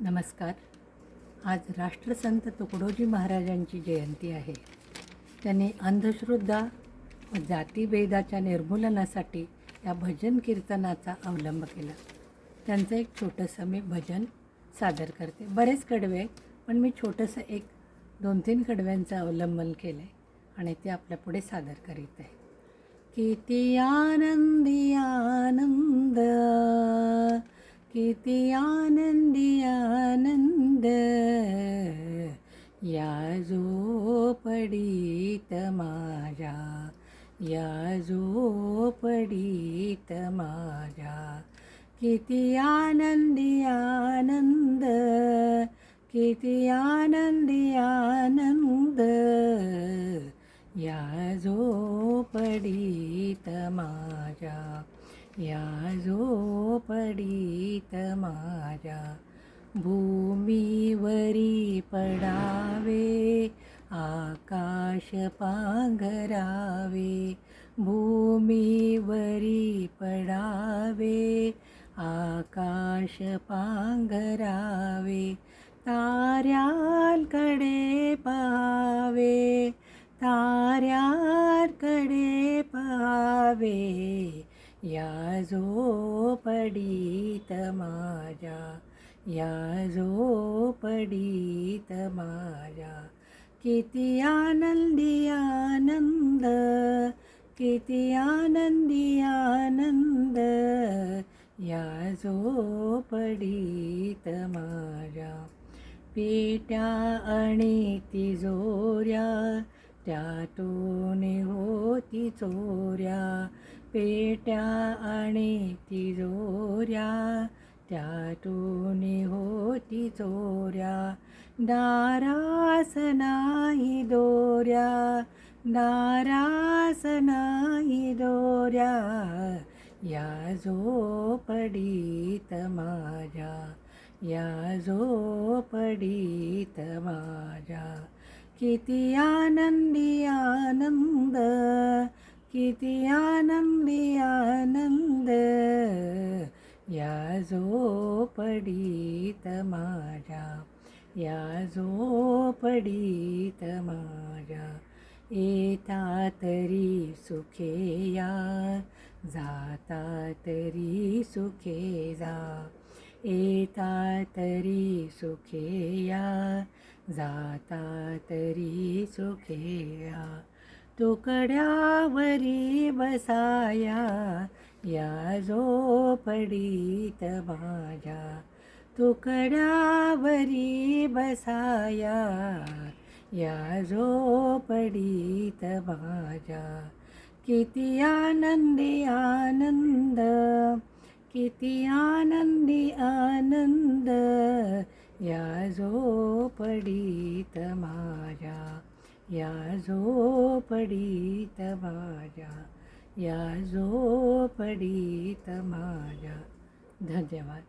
नमस्कार. आज राष्ट्रसंत तुकडोजी महाराजांची जयंती आहे. त्यांनी अंधश्रद्धा व जातीभेदाच्या निर्मूलनासाठी या भजन कीर्तनाचा अवलंब केला. त्यांचं एक छोटंसं मी भजन सादर करते. बरेच कडवे पण मी छोटंसं एक दोन तीन कडव्यांचं अवलंबन केलं आहे आणि ते आपल्यापुढे सादर करीत आहे. किती आनंदी आनंद किती आनंदी आनंद. या झोपडीत माझ्या या झोपडीत माझ्या. किती आनंदी आनंद किती आनंदी आनंद. या झोपडीत माझ्या या झोपडीत माझ्या भूमीवरी पडावे आकाश पांघरावे भूमीवरी पडावे आकाश पांघरावे ताऱ्यांकडे पाहावे ताऱ्यांकडे पाहावे. या जो पडीत माझ्या या जो पडीत माझ्या. किती आनंदी आनंद किती आनंदी आनंद या जो पडीत माझ्या. पेट्या आणि तिजोऱ्या त्यातून होती चोऱ्या पेट्या आणि तिजोऱ्या त्यातून होती चोऱ्या दारास नाही दोऱ्या. दारास नाही दोऱ्या या झोपडीत माझ्या या झोपडीत माझ्या. किती आनंदी आनंद किती आनंदी आनंद. या झोपडीत माझ्या या झोपडीत माझ्या. येता तरी सुखे या जाता तरी सुखे जा. येता तरी सुखे या जाता तरी सुखेया तुकड्यावरी बसाया या झोपडीत माझ्या तुकड्यावरी बसाया या झोपडीत माझ्या. किती आनंदी आनंद किती आनंदी आनंद या झोपडीत माझ्या या झोपडीत माझ्या या झोपडीत माझ्या. धन्यवाद.